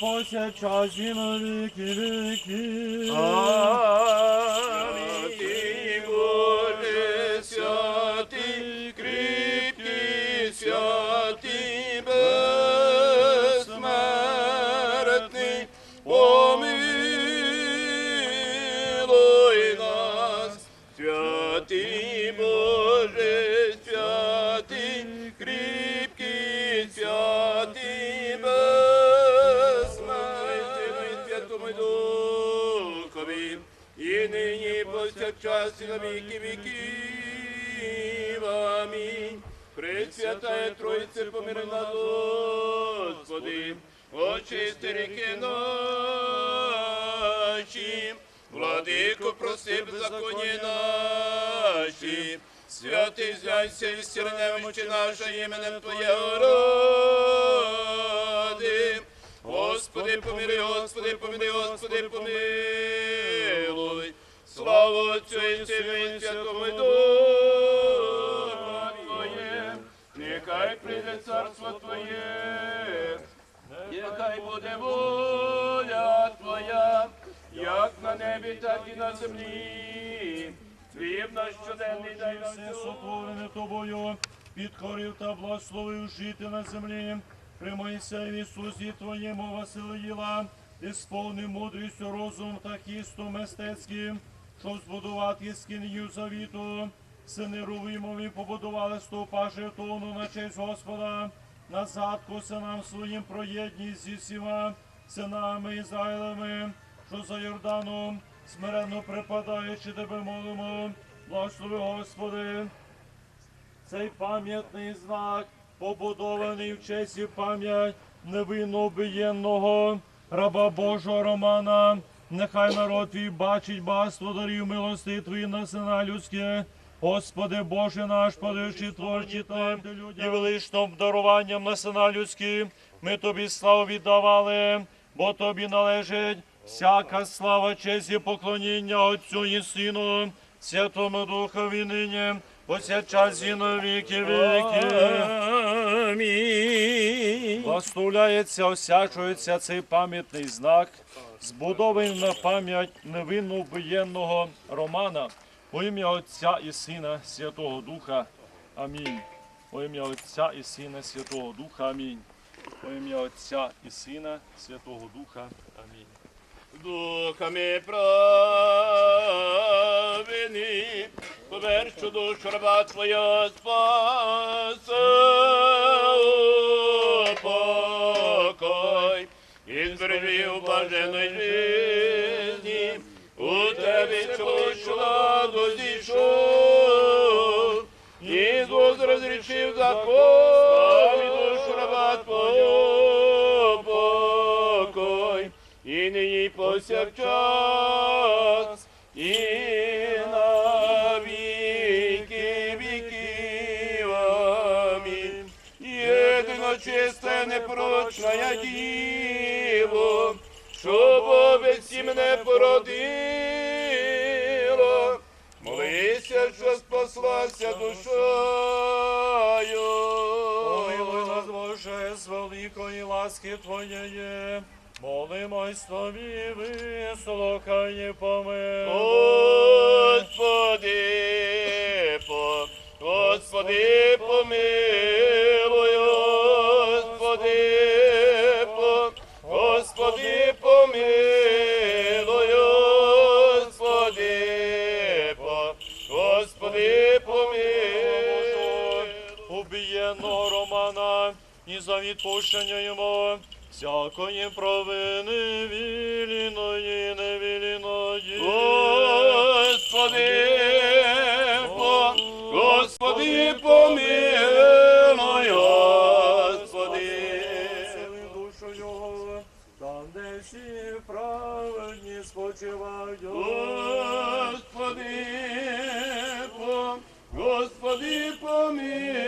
завжди нині повсякчас і на на віки віків. Амінь. Пресвятая Тройце, помири нас, Господи, очисти ріки наші, владику, прости беззаконні наші, святий зляйся і стіни немощі наша іменем Твоє ради. Господи, помилуй, Господи, помилуй, Господи, помилуй. Слава Отцю і Святому Духу Твоє. Нехай прийде царство Твоє, нехай буде воля Твоя, як на небі, так і на землі. Хліб наш щоденний дай нам Все сотворене тобою, підкорив та благословив жити на землі. Примайся в Ісусі Твоєму Василиїла, ти сповнив мудрістю розум та хістом мистецьким, щоб збудувати скинію завіту. Сини Рувимові побудували стовпа жертовну на честь Господа, на задку синам своїм про єдність зі всіма синами Ізраїлевими, що за Йорданом, смиренно припадаючи тебе молимо, благослови Господи, цей пам'ятний знак, побудований в честь і пам'ять невинно обієнного раба Божого Романа. Нехай народ твій бачить багатство дарів милости твої на сина людське. Господи Боже наш, подивши творчі та і величним даруванням на сина людські, ми тобі славу віддавали, бо тобі належить всяка слава, честь і поклоніння Отцю і Сину, Святому Духові нині, повсякчас і на віки віки. Амінь. Благословляється, осячується цей пам'ятний знак, збудований на пам'ять невинно вбиєнного Романа, во ім'я Отця і Сина Святого Духа. Амінь. Во ім'я Отця і Сина Святого Духа. Амінь. Во ім'я Отця і Сина Святого Духа. Амінь. Духами поверчу душу раба Твоя спаса, покой, і збережи у блаженої жизни, у Тебе чоловічу ладу зійшов, Ісус розрішив закон, і душу раба Твого покой, і нині повсякчас, і чисте, непрочна діво, щоб обеці мене породило, молися, що спаслася душою. Помилуй нас, Боже, з великої ласки Твоєї. Молимось Тобі, вислухай і помилуй. Господи, по, Господи, помилуй, Господи, Господи, помилуй, Господи, по, Господи, помилуй. убієнного Романа і за відпущення йому всякої провини вільної, невільної. Господи, Господи, помилуй, праведні. Господи, по, Господи, помилуй,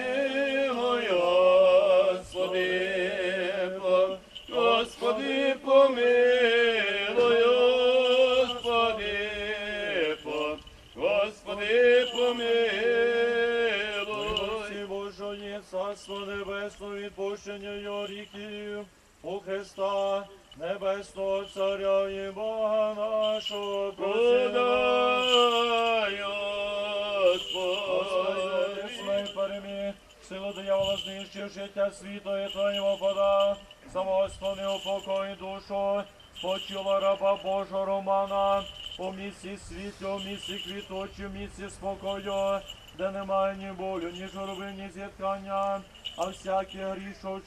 силу диявола знищив життя світу і Твоєго пода, самогоствони упокой душу, спочила раба Божого Романа, у місці світлі, у місці квіточі, у місці спокою, де немає ні болю, ні журби, ні зіткання, а всякий гріх, що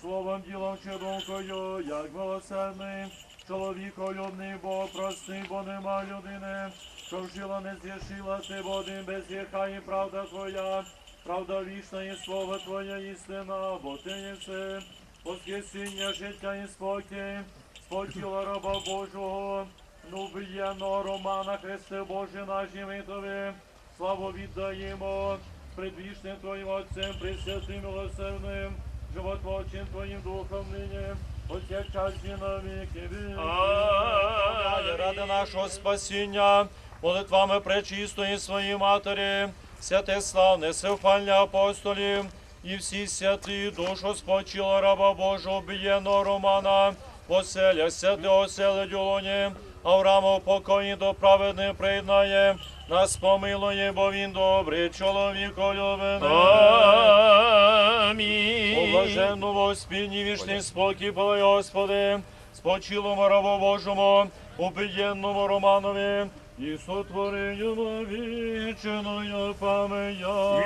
словом, ділом чи думкою, як милосердний, чоловіколюбний, бо простий, бо нема людини, що вжила не згрішила, ти бо один без гріха і правда твоя, правда вічна і слово Твоє істина, бо ти єси, воскресіння, життя і спокій, спочила раба Божого, ну б'єно Романа, Христе Боже наші ми тобі, славу віддаємо, предвічним Твоїм Отцем, пресвятим милосердним, животворчим Твоїм Духом нині, повсякчас і на віки віки. Ради нашого спасіння, молитвами пречистої своїй матері, святе славне севпальня апостолів, і всі святі душу спочила раба Божого б'єно Романа, поселя святе оселить у лоні, Авраамов покої до праведних приєднає, нас помилує, бо він добрий чоловік. Амінь. О блаженну воспільні вічний спокій, подай, Господи, спочилому рабу Божому, убиєнному Романові, і сотворенню вічною пам'ять.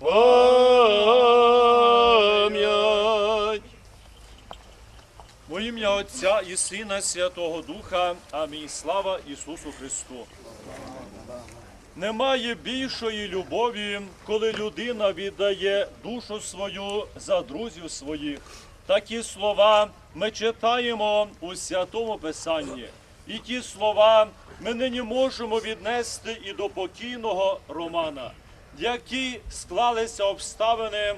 Пам'ять. Во ім'я Отця і Сина Святого Духа. Амінь. Слава Ісусу Христу. Немає більшої любові, коли людина віддає душу свою за друзів своїх. Такі слова ми читаємо у святому Писанні. І ті слова ми нині можемо віднести і до покійного Романа, які склалися обставини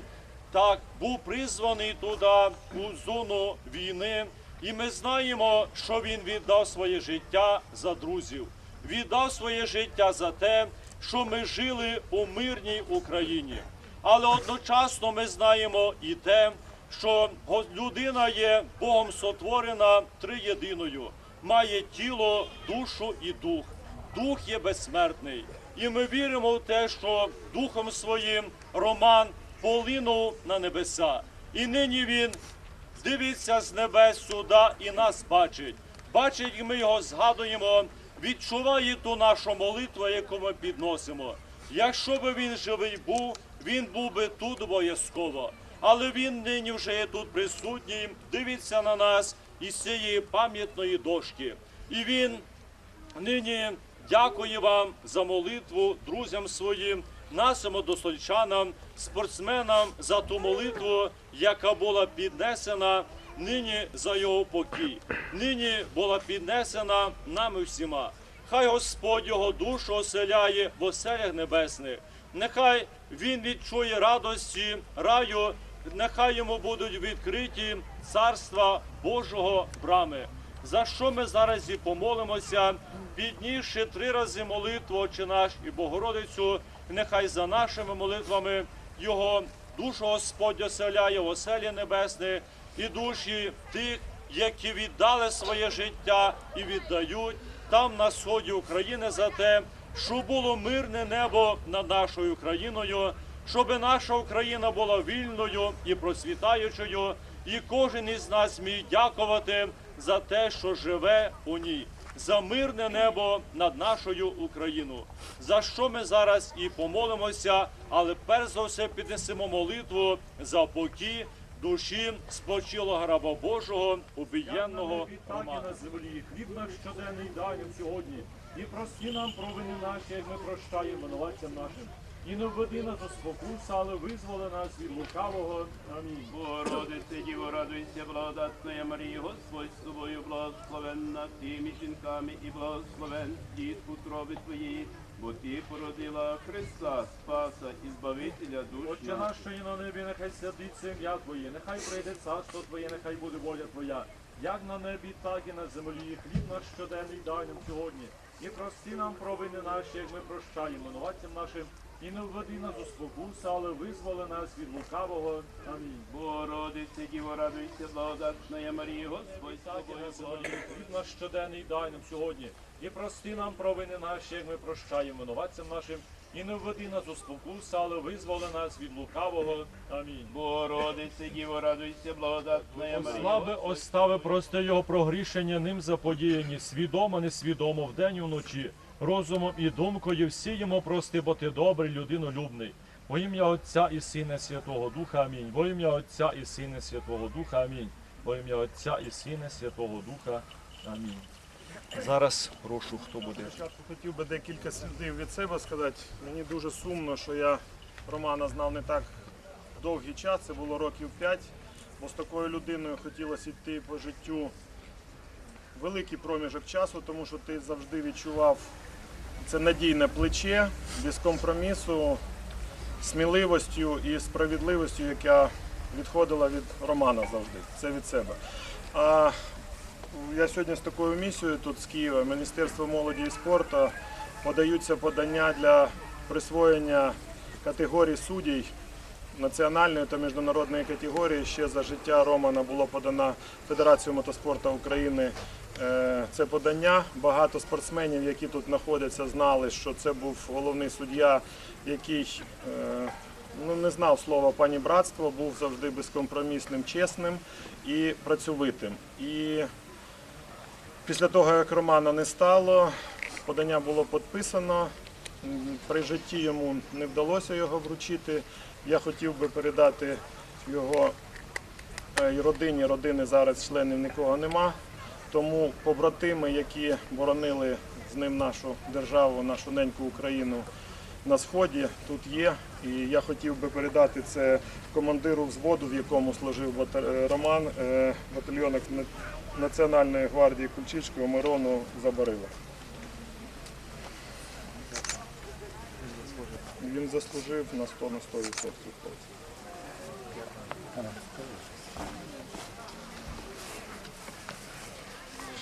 так був призваний туди у зону війни, і ми знаємо, що він віддав своє життя за друзів, віддав своє життя за те, що ми жили у мирній Україні. Але одночасно ми знаємо і те, що людина є Богом сотворена триєдиною, має тіло, душу і дух. Дух є безсмертний. І ми віримо в те, що Духом своїм Роман полинув на небеса. І нині він дивиться з небес сюди і нас бачить. Бачить, і ми його згадуємо, відчуває ту нашу молитву, яку ми підносимо. Якщо би він живий був, він був би тут обов'язково. Але він нині вже є тут присутній, дивиться на нас із цієї пам'ятної дошки. І він нині дякую вам за молитву друзям своїм, нашим односельчанам, спортсменам за ту молитву, яка була піднесена нині за його покій. Нині була піднесена нами всіма. Хай Господь його душу оселяє в оселях небесних. Нехай він відчує радості, раю, нехай йому будуть відкриті царства Божого брами за що ми зараз і помолимося, піднісши три рази молитву Отче наш і Богородицю, нехай за нашими молитвами Його душу Господь оселяє в оселі небесне і душі тих, які віддали своє життя і віддають там на сході України за те, щоб було мирне небо над нашою країною, щоб наша Україна була вільною і процвітаючою, і кожен із нас міг дякувати за те, що живе у ній, за мирне небо над нашою Україною. За що ми зараз і помолимося, але перш за все піднесемо молитву за покій душі спочилого раба Божого, убієнного Романа. на землі. Хліб наш щоденний дай нам сьогодні. І прості нам провини наші, як ми прощаємо винуватцям нашим. І нас у спокусу, але визволи нас від лукавого. Амінь. Богородице, Діво, радуйся, благодатна Марія, Господь з тобою, благословенна ти між жінками і благословен дід утроби твоєї, бо ти породила Христа, Спаса і Збавителя душ Отче наш, що є на небі, нехай святиться ім'я Твоє, нехай прийде царство Твоє, нехай буде воля Твоя, як на небі, так і на землі. Хліб наш щоденний дай нам сьогодні. І прості нам провини наші, як ми прощаємо винуватцям нашим. І не введи нас у спокусу, але визволи нас від лукавого. Амінь. Богородице, Діво, радуйся, благодатна Марія, Господь тобою, землі. Наш щоденний дай нам сьогодні. І прости нам провини наші, як ми прощаємо винуватцям нашим. І не введи нас у спокусу, але визволи нас від лукавого. Амінь. Богородице, Діво, радуйся, благодатна Марія, Слави остави прости його прогрішення ним заподіяні, свідомо, несвідомо, вдень і вночі, розумом і думкою всі йому прости, бо ти добрий, людинолюбний. Во ім'я Отця і Сина Святого Духа Амінь. Во ім'я Отця і Сина Святого Духа Амінь. Во ім'я Отця і Сина Святого Духа Амінь. Зараз прошу, хто буде. Спочатку хотів би декілька слів від себе сказати. Мені дуже сумно, що я Романа знав не так довгий час, це було років 5, бо з такою людиною хотілося йти по життю великий проміжок часу, тому що ти завжди відчував це надійне плече, без компромісу, сміливостю і справедливостю, яка відходила від Романа завжди. Це від себе. А я сьогодні з такою місією тут з Києва, Міністерство молоді і спорту, подаються подання для присвоєння категорій суддів національної та міжнародної категорії. Ще за життя Романа було подано Федерацію мотоспорту України. е, Це подання. Багато спортсменів, які тут знаходяться, знали, що це був головний суддя, який е, ну, не знав слова пані братство, був завжди безкомпромісним, чесним і працьовитим. І Після того, як Романа не стало, подання було підписано. При житті йому не вдалося його вручити. Я хотів би передати його е, родині. Родини зараз членів нікого нема. Тому побратими, які боронили з ним нашу державу, нашу неньку Україну на сході, тут є. І я хотів би передати це командиру взводу, в якому служив е, Роман, е, батальйонах На- Національної гвардії Кульчицького Мирону Забарила. Він заслужив на 100 на 100%. хлопці.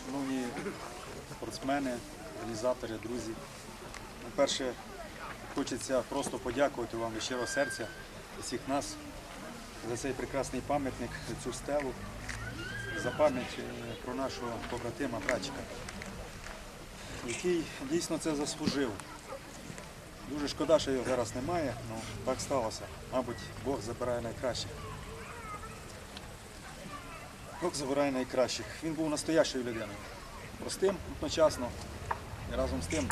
Шановні спортсмени, організатори, друзі. По-перше, хочеться просто подякувати вам від щирого серця всіх нас за цей прекрасний пам'ятник, за цю стелу, за пам'ять е, про нашого побратима братчика, який дійсно це заслужив. Дуже шкода, що його зараз немає, але так сталося. Мабуть, Бог забирає найкращих. Бог забирає найкращих. Він був настоящою людиною. Простим одночасно і разом з тим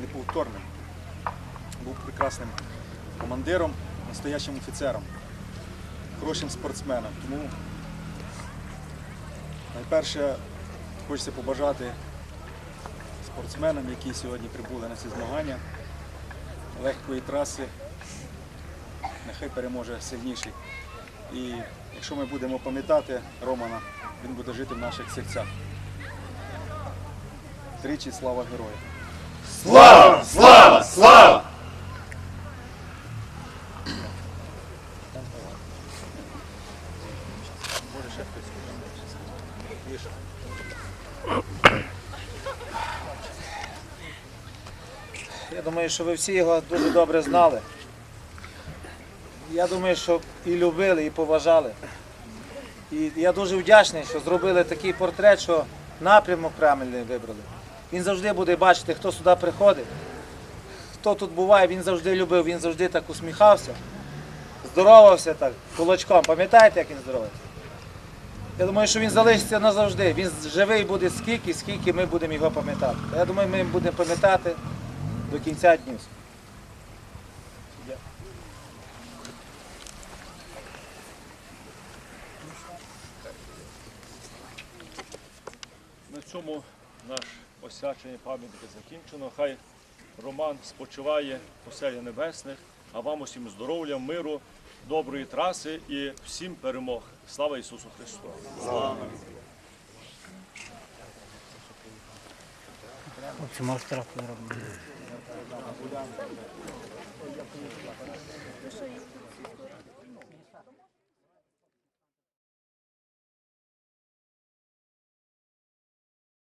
неповторним. Був прекрасним командиром, настоящим офіцером, хорошим спортсменом. Тому найперше хочеться побажати спортсменам, які сьогодні прибули на ці змагання, легкої траси. Нехай переможе сильніший. І якщо ми будемо пам'ятати Романа, він буде жити в наших серцях. Тричі слава герою! Слава! Слава! Слава! Я думаю, що ви всі його дуже добре знали. Я думаю, що і любили, і поважали. І я дуже вдячний, що зробили такий портрет, що напрямок правильний вибрали. Він завжди буде бачити, хто сюди приходить, хто тут буває, він завжди любив, він завжди так усміхався, здоровався так, кулачком. Пам'ятаєте, як він здоровався? Я думаю, що він залишиться назавжди. Він живий буде скільки, скільки ми будемо його пам'ятати. Я думаю, ми будемо пам'ятати до кінця днів. На цьому наш освячення пам'ятника закінчено. Хай Роман спочиває у селі небесних, а вам усім здоров'я, миру, доброї траси і всім перемог. Слава Ісусу Христу! Слава! Оце мав штраф не. Ну що,